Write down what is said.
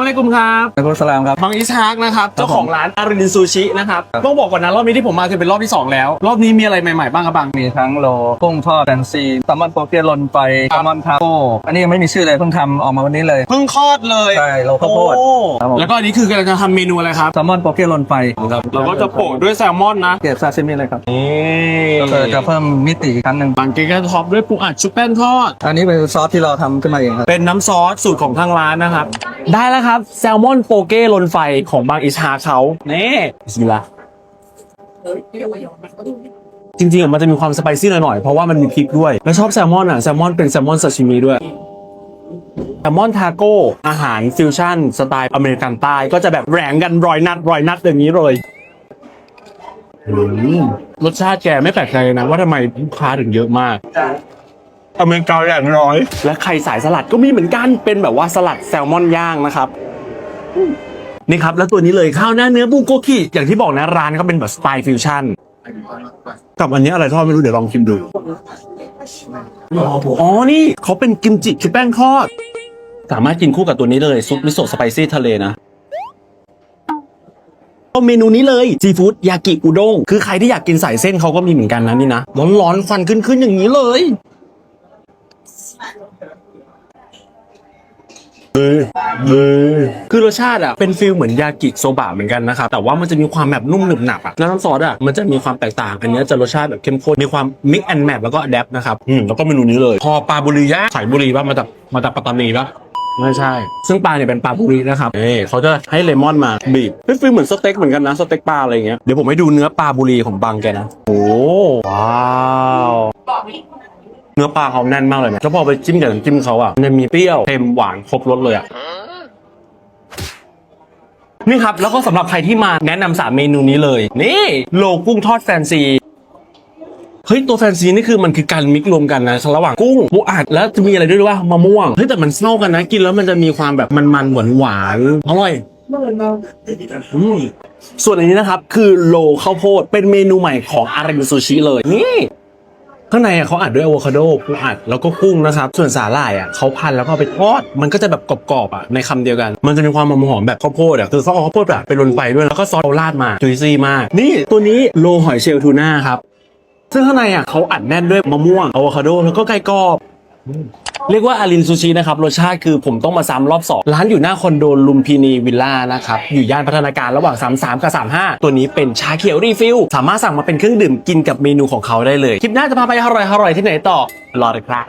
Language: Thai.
อะไรกุมครับอัลกุสลามครับ บังอิสฮากนะครับเจ้าของร้านอารินซูชินะครับครับ ต้องบอกก่อนนะรอบนี้ที่ผมมาคือเป็นรอบที่2แล้ว รอบนี้มีอะไรใหม่ๆบ้างครับบัง มีทั้งโลกุ้งทอดแฟนซีแซลมอนโปเกลนไฟแซลมอนทาโก้อันนี้ยังไม่มีชื่อเลยเพิ่งทำออกมาวันนี้เลยเพิ่งคลอดเลยใช่โลข้าวโพดอ้ครับผมแล้วก็อันนี้คือกำลังจะทำเมนูอะไรครับ แซลมอนโปเกลนไฟเราก็จะโปะด้วยแซลมอนนะเก็บซาซิมิเลยครับนี่ก็คือจะเพิ่มมิติอีกครั้งหนึ่งบางเกก็ท็อปด้วยปูอัดชุบแป้นทอด อันนี้เป็นซอสที่เราทำขึ้นมาเองครับ เป็นน้ำซอสสูตรของทางร้านนะครับ ได้แล้วครับ แซลมอนโปเก้ลนไฟของบางอิชาเขานี่บิสมิลลาห์จริงๆอะมันจะมีความสไปซี่หน่อยๆ เพราะว่ามันมีพริกด้วย แล้วชอบแซลมอนอะ แซลมอนเป็นแซลมอนซาชิมิด้วย แซลมอนทาโก้ อาหารฟิวชั่น สไตล์อเมริกันใต้ก็จะแบบแหวงกันรอยนัดรอยนัดอย่างนี้เลยอืมรสชาติแกไม่แปลกใจเลยนะว่าทำไมลูกค้าถึงเยอะมาก อเมริกาอย่างน้อย และไข่สายสลัดก็มีเหมือนกันเป็นแบบว่าสลัดแซลมอนย่างนะครับนี่ครับแล้วตัวนี้เลยข้าวหน้าเนื้อบูโกคิอย่างที่บอกนะร้านเขาเป็นแบบสไตล์ฟิวชั่นกับอันนี้อะไรทอดไม่รู้เดี๋ยวลองชิมดูอ๋อนี่เขาเป็นกิมจิชุบแป้งทอด สามารถกินคู่กับตัวนี้เลยซุปมิโซะสไปซี่ทะเลนะเอาเมนูนี้เลยซีฟู้ดยากิอุด้งคือใครที่อยากกินใส่เส้นเขาก็มีเหมือนกันนะนี่นะร้อนๆควันขึ้นๆอย่างนี้เลยเออเออ คือรสชาติอะเป็นฟิลเหมือนยากิโซบะเหมือนกันนะครับแต่ว่ามันจะมีความแบบนุ่มหนึบหนับอะแล้วน้ำซอสอะมันจะมีความแตกต่างอันนี้จะรสชาติแบบเข้มข้นมีความมิกแอนแมทแล้วก็อัดแอปนะครับอืมแล้วก็เมนูนี้เลย พอปลาบุรีย่างสายบุรีป่ะมาจากมาจากปัตตานีป่ะไม่ใช่ ซึ่งปลาเนี่ยเป็นปลาบุรีนะครับเอ้เขาจะให้เลมอนมาบีบเป็นฟิลเหมือนสเต็กเหมือนกันนะสเต็กปลาอะไรอย่างเงี้ยเดี๋ยวผมให้ดูเนื้อปลาบุรีของบางแกนะโอ้ว้าว เนื้อปลาเขาแน่นมากเลยนะแล้วพอไปจิ้มกับน้ำจิ้มเขาอะมันจะมีเปรี้ยวเค็มหวานครบรสเลยอะนี่ครับ แล้วก็สำหรับใครที่มาแนะนำสามเมนูนี้เลย นี่โลกุ้งทอดแฟนซีเฮ้ยตัวแฟนซีนี่คือมันคือการมิกรวมกันนะระหว่างกุ้งปูอัดแล้วจะมีอะไรด้วยด้ว่ามะม่วงเฮ้ยแต่มันเข้ากันนะกินแล้วมันจะมีความแบบมันๆหวานหวานๆอร่อยส่วนอันนี้นะครับ คือโลข้าวโพดเป็นเมนูใหม่ของอาริซูชิเลยนี่ ข้างในเขาอัดด้วยอะโวคาโดปูอัดแล้วก็กุ้งนะครับ ส่วนสาหร่ายอะเขาพันแล้วก็เอาไปทอด มันก็จะแบบกรอบๆอะในคำเดียวกัน มันจะมีความหอมแบบข้าวโพดอะคือซอสข้าวโพดแบบไปลนไฟด้วยแล้วก็ซอสราดมาจุยซี่มาก นี่ตัวนี้โลหอยเชลล์ทูน่าครับซึ่งข้างในอะเขาอัดแน่นด้วยมะม่วงอะโวคาโดแล้วก็ไก่กรอบ เรียกว่าอารินซูชินะครับรสชาติคือผมต้องมาซ้ำรอบสองร้านอยู่หน้าคอนโดลุมพินีวิลล่านะครับอยู่ย่านพัฒนาการระหว่าง 33 กับ 35 ตัวนี้เป็นชาเขียวรีฟิลสามารถสั่งมาเป็นเครื่องดื่มกินกับเมนูของเขาได้เลย คลิปหน้าจะพาไปอร่อยๆที่ไหนต่อรอเลยครับ